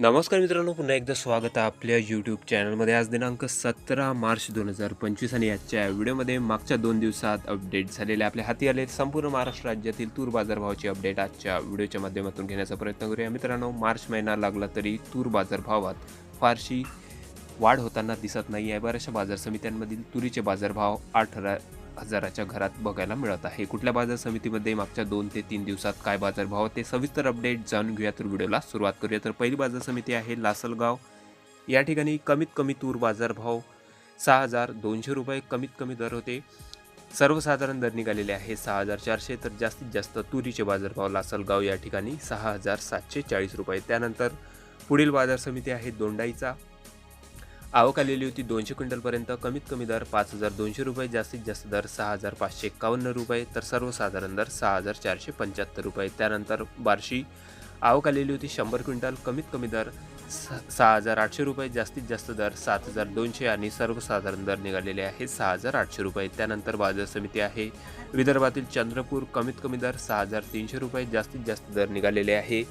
नमस्कार मित्रांनो पुन्हा एकदा स्वागत आहे आपल्या यूट्यूब चॅनलमध्ये आज दिनांक सतरा मार्च दोन हजार पंचवीस आणि आजच्या व्हिडिओमध्ये मागच्या दोन दिवसात अपडेट झालेले आपल्या हाती आले संपूर्ण महाराष्ट्र राज्यातील तूर बाजारभावाची अपडेट आजच्या व्हिडिओच्या माध्यमातून घेण्याचा प्रयत्न करूया. मित्रांनो मार्च महिना लागला तरी तूर बाजारभावात फारशी वाढ होताना दिसत नाही आहे बऱ्याचशा बाजार समित्यांमधील तुरीचे बाजारभाव आठ हजार हजाराच्या घरात बघायला मिळत आहे. कुठल्या बाजार समितीमध्ये मागच्या दोन ते तीन दिवसात काय बाजारभाव ते सविस्तर अपडेट जाणून घेऊया तर व्हिडिओला सुरुवात करूया. तर पहिली बाजार समिती आहे लासलगाव. या ठिकाणी कमीत कमी तूर बाजारभाव सहा हजार दोनशे रुपये कमीत कमी दर होते. सर्वसाधारण दर निघालेले आहे सहा हजार चारशे तर जास्तीत जास्त तुरीचे बाजारभाव लासलगाव या ठिकाणी सहा हजार सातशे चाळीस रुपये. त्यानंतर पुढील बाजार समिती आहे दोंडाईचा. आवक आलेली होती दोनशे क्विंटलपर्यंत. कमीत कमी दर पाच हजार दोनशे रुपये जास्तीत जास्त दर सहा हजार पाचशे एकावन्न रुपये तर सर्वसाधारण दर सहा हजार चारशे पंच्याहत्तर रुपये. त्यानंतर बार्शी आवक आलेली होती शंभर क्विंटल कमीत कमी दर स- सहा हजार आठशे रुपये जास्तीत जास्त दर सात हजार दोनशे आणि सर्वसाधारण दर निघालेले आहे सहा हजार आठशे रुपये. त्यानंतर बाजार समिती आहे. विदर्भातील चंद्रपूर कमीत कमी दर सहा हजार तीनशे रुपये जास्तीत जास्त दर निघालेले आहे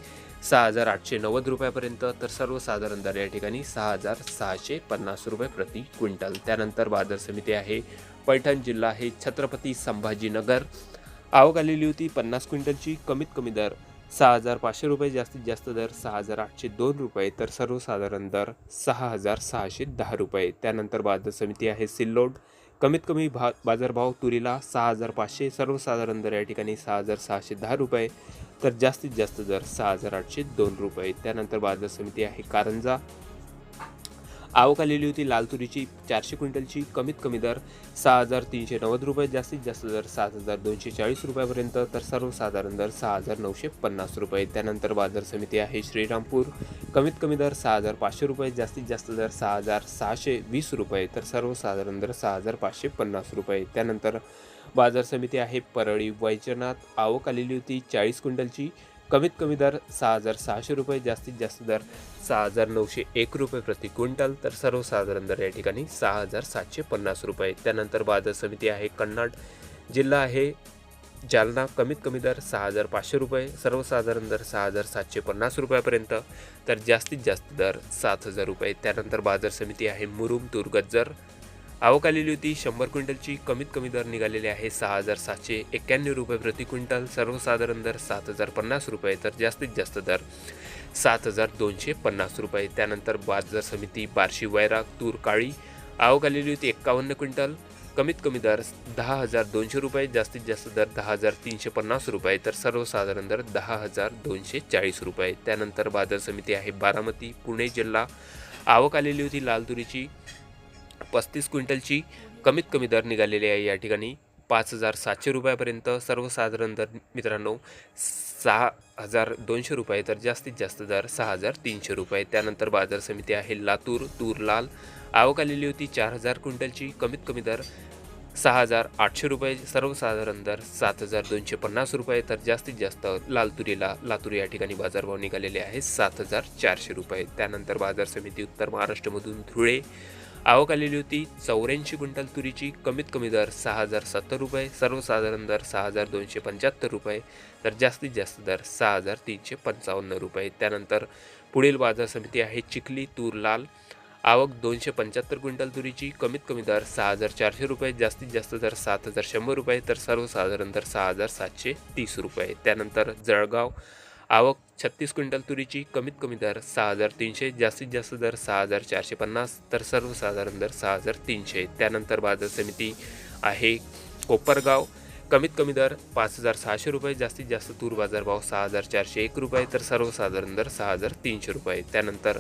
सहा हजार आठशे नव्वद रुपयापर्यंत तर सर्वसाधारण दर या ठिकाणी सहा हजार सहाशे पन्नास रुपये प्रति क्विंटल. त्यानंतर बाजार समिती आहे. पैठण जिल्हा आहे छत्रपती संभाजीनगर. आवक आलेली होती पन्नास क्विंटलची कमीत कमी दर सहा हजार पाचशे रुपये जास्तीत जास्त दर सहा हजार आठशे दोन रुपये तर सर्वसाधारण दर सहा हजार सहाशे दहा रुपये. त्यानंतर बाजार समिती आहे सिल्लोड. कमीत कमी भा बाजारभाव तुरीला सहा हजार पाचशे सर्वसाधारण दर या ठिकाणी सहा हजार सहाशे दहा रुपये तर जास्तीत जास्त दर सहा हजार आठशे दोन रुपये. त्यानंतर बाजार समिती आहे कारंजा. आवक आलेली होती. लाल तुरीची चारशे क्विंटलची. कमीत कमी दर सहा हजार तीनशे नव्वद रुपये. जास्तीत जास्त दर सात हजार दोनशे चाळीस रुपयापर्यंत. तर सर्वसाधारण दर सहा हजार नऊशे पन्नास रुपये. त्यानंतर बाजार समिती आहे श्रीरामपूर. कमीत कमी दर सहा हजार पाचशे रुपये. जास्तीत जास्त दर सहा हजार सहाशे वीस रुपये. तर सर्वसाधारण दर सहा हजार पाचशे पन्नास रुपये. त्यानंतर बाजार समिती आहे परळी. वैजनाथ आवक आलेली होती चाळीस क्विंटलची. कमीत कमी दर सहा हजार सहाशे रुपये जास्तीत जास्त दर सहा हजार नऊशे एक रुपये प्रति क्विंटल तर सर्वसाधारण दर या ठिकाणी सहा हजार सातशे पन्नास रुपये. त्यानंतर बाजार समिती आहे कन्नड जिल्हा आहे जालना. कमीत कमी दर सहा हजार पाचशे रुपये सर्वसाधारण दर सहा हजार सातशे पन्नास रुपयापर्यंत तर जास्तीत जास्त दर सात हजार रुपये. त्यानंतर बाजार समिती आहे मुरुम तुरगज्जर आवक आलेली होती. शंभर क्विंटलची कमीत कमी दर निघालेले आहे. सहा हजार सातशे एक्क्याण्णव रुपये प्रति क्विंटल. सर्वसाधारण दर सात हजार पन्नास रुपये तर जास्तीत जास्त दर सात हजार दोनशे पन्नास रुपये. त्यानंतर बाजार समिती बार्शी वैराग तूर काळी आवक आलेली होती. एक्कावन्न क्विंटल. कमीत कमी दर दहा हजार दोनशे रुपये जास्तीत जास्त दर दहा हजार तीनशे पन्नास रुपये तर सर्वसाधारण दर दहा हजार दोनशे चाळीस रुपये. त्यानंतर बाजार समिती आहे बारामती पुणे जिल्हा. आवक आलेली होती लाल तुरीची. पस्तीस क्विंटलची कमीत कमी दर निघालेली आहे. या ठिकाणी पाच हजार सातशे रुपयापर्यंत सर्वसाधारण दर मित्रांनो सहा हजार दोनशे रुपये तर जास्तीत जास्त दर सहा हजार तीनशे रुपये. त्यानंतर बाजार समिती आहे लातूर तूर लाल आवक आलेली होती चार हजार क्विंटलची कमीत कमी दर सहा हजार आठशे रुपये सर्वसाधारण दर सात हजार दोनशे पन्नास रुपये तर जास्तीत जास्त लाल तुरीला लातूर या ठिकाणी बाजारभाव निघालेले आहे सात हजार चारशे रुपये. त्यानंतर बाजार समिती उत्तर महाराष्ट्रमधून धुळे आवक आलेली होती. चौऱ्याऐंशी क्विंटल तुरीची कमीत कमी दर सहा हजार सत्तर रुपये सर्वसाधारण दर सहा हजार दोनशे पंच्याहत्तर रुपये तर जास्तीत जास्त दर सहा हजार तीनशे पंचावन्न रुपये. त्यानंतर पुढील बाजार समिती आहे चिखली तूर लाल. आवक दोनशे पंच्याहत्तर क्विंटल तुरीची कमीत कमी दर सहा हजार चारशे रुपये जास्तीत जास्त दर सात हजार शंभर रुपये तर सर्वसाधारण दर सहा हजार सातशे तीस रुपये. त्यानंतर जळगाव आवक छत्तीस क्विंटल तुरीची कमीत कमी दर सहा हजार तीनशे जास्तीत जास्त दर सहा हजार चारशे पन्नास तर सर्वसाधारण दर सहा हजार तीनशे. त्यानंतर बाजार समिती आहे कोपरगाव. कमीत कमी दर पाच हजार सहाशे रुपये जास्तीत जास्त तूर बाजारभाव सहा हजार चारशे एक रुपये तर सर्वसाधारण दर सहा हजार तीनशे रुपये. त्यानंतर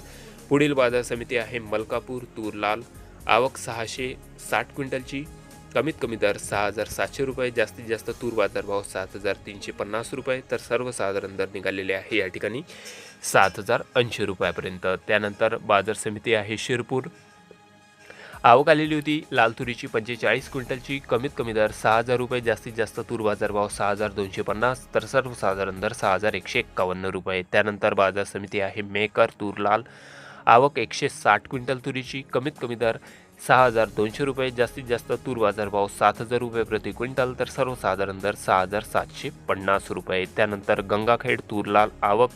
पुढील बाजार समिती आहे मलकापूर तूर लाल. आवक सहाशे साठ क्विंटलची कमीत कमी दर सहा हजार सातशे रुपये जास्तीत जास्त तूर बाजारभाव सात हजार तीनशे पन्नास रुपये तर सर्वसाधारण दर निघालेले आहे या ठिकाणी सात हजार ऐंशी रुपयापर्यंत. त्यानंतर बाजार समिती आहे शिरपूर. आवक आलेली होती लाल तुरीची पंचेचाळीस क्विंटलची. कमीत कमी दर सहा हजार रुपये जास्तीत जास्त तूर बाजारभाव सहा हजार दोनशे पन्नास तर सर्वसाधारण दर सहा हजार एकशे एक्कावन्न रुपये. त्यानंतर बाजार समिती आहे मेकर तूर लाल आवक एकशे साठ क्विंटल तुरीची. कमीत कमी दर सहा हजार दोनशे रुपये जास्तीत जास्त तूर बाजारभाव सात हजार रुपये प्रति क्विंटल तर सर्वसाधारण दर सहा हजार सातशे पन्नास रुपये. त्यानंतर गंगाखेड तूर लाल आवक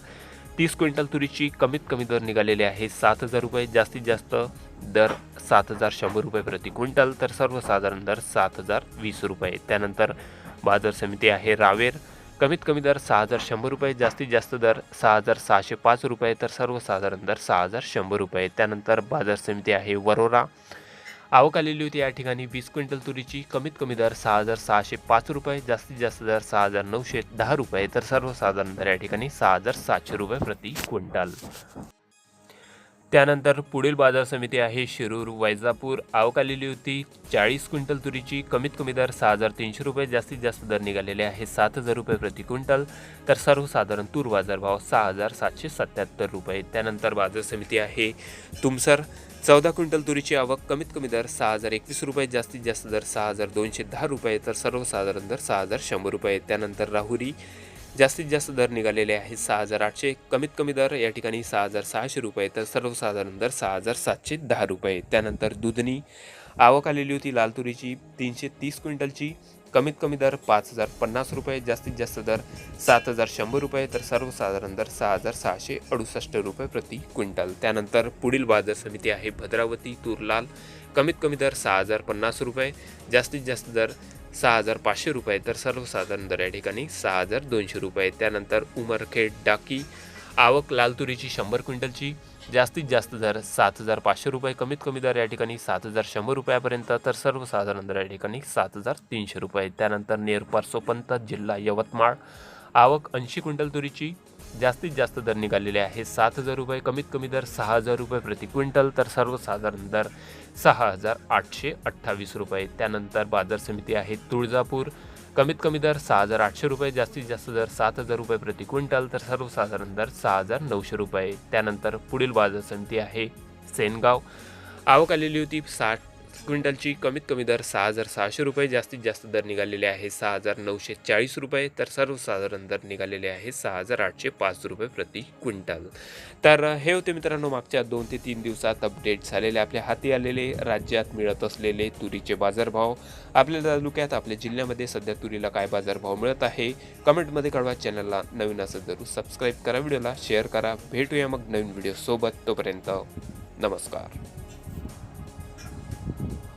तीस क्विंटल तुरीची कमीत कमी दर निघालेले आहे सात हजार रुपये जास्तीत जास्त दर सात हजार शंभर रुपये प्रति क्विंटल तर सर्वसाधारण दर सात हजार वीस रुपये. त्यानंतर बाजार समिती आहे रावेर कमीत कमी दर सहा हजार शंभर रुपये जास्तीत जास्त दर सहा हजार सहाशे पाच रुपये तर सर्वसाधारण दर सहा हजार शंभर रुपये. त्यानंतर बाजार समिती आहे वरोरा आवक आलेली होती या ठिकाणी. वीस क्विंटल तुरीची कमीत कमी दर सहा हजार सहाशे पाच रुपये जास्तीत जास्त दर सहा हजार नऊशे दहा रुपये तर सर्वसाधारण दर या ठिकाणी सहा हजार सातशे रुपये प्रति क्विंटल. त्यानंतर पुढील बाजार समिती आहे शिरूर वैजापूर. आवक आलेली होती. चाळीस क्विंटल तुरीची कमीत कमी दर सहा हजार तीनशे रुपये. जास्तीत जास्त दर निघालेले आहे सात हजार रुपये प्रति क्विंटल. तर सर्वसाधारण तूर बाजारभाव सहा हजार सातशे सत्याहत्तर रुपये. त्यानंतर बाजार समिती आहे तुमसर. चौदा क्विंटल तुरीची आवक कमीत कमी दर सहा हजार एकवीस रुपये. जास्तीत जास्त दर सहा हजार दोनशे दहा रुपये. तर सर्वसाधारण दर सहा हजार शंभर रुपये. त्यानंतर राहुरी जास्तीत जास्त दर निघालेले आहे सहा हजार आठशे. कमीत कमी दर या ठिकाणी सहा हजार सहाशे रुपये तर सर्वसाधारण दर सहा हजार सातशे दहा रुपये. त्यानंतर दुधनी आवक आलेली होती लाल तुरीची तीनशे तीस क्विंटलची. कमीत कमी दर पाच हजार पन्नास रुपये जास्तीत जास्त दर सात हजार शंभर रुपये तर सर्वसाधारण दर सहा हजार सहाशे अडुसष्ट रुपये प्रति क्विंटल. त्यानंतर पुढील बाजार समिती आहे भद्रावती तूर लाल कमीत कमी दर सहा हजार पन्नास रुपये जास्तीत जास्त दर सहा हजार पाचशे रुपये तर सर्वसाधारण दर या ठिकाणी सहा हजार दोनशे रुपये त्यानंतर उमरखेड डाकी आवक लाल तुरीची शंभर क्विंटलची जास्तीत जास्त दर सात हजार पाचशे रुपये कमीत कमी दर या ठिकाणी सात हजार शंभर रुपयापर्यंत. तर सर्वसाधारण दर या ठिकाणी सात हजार तीनशे रुपये त्यानंतर नेरपार्सोपंत जिल्हा यवतमाळ आवक ऐंशी क्विंटल तुरीची जास्तीत जास्त दर निघालेले आहे. सात हजार रुपये कमीत कमी दर सहा हजार रुपये प्रति क्विंटल. तर सर्वसाधारण दर सहा हजार आठशे अठ्ठावीस रुपये. त्यानंतर बाजार समिती आहे तुळजापूर. कमीत कमी दर सहा हजार आठशे रुपये जास्तीत जास्त दर सात हजार रुपये प्रति क्विंटल तर सर्वसाधारण दर सहा हजार नऊशे रुपये. त्यानंतर पुढील बाजार समिती आहे सेनगाव. आवक आलेली होती साठ क्विंटलची कमीत कमी दर सहा हजार सहाशे रुपये जास्तीत जास्त दर निघालेले आहे सहा हजार नऊशे चाळीस रुपये तर सर्वसाधारण दर निघालेले आहे सहा हजार आठशे पाच रुपये प्रति क्विंटल. तर हे होते मित्रांनो मागच्या दोन ते तीन दिवसात अपडेट झालेले आपल्या हाती आलेले राज्यात मिळत असलेले तुरीचे बाजारभाव. आपल्या तालुक्यात आपल्या जिल्ह्यामध्ये सध्या तुरीला काय बाजारभाव मिळत आहे कमेंटमध्ये कळवा. चॅनलला नवीन असं जरूर सबस्क्राईब करा व्हिडिओला शेअर करा. भेटूया मग नवीन व्हिडिओसोबत. तोपर्यंत नमस्कार.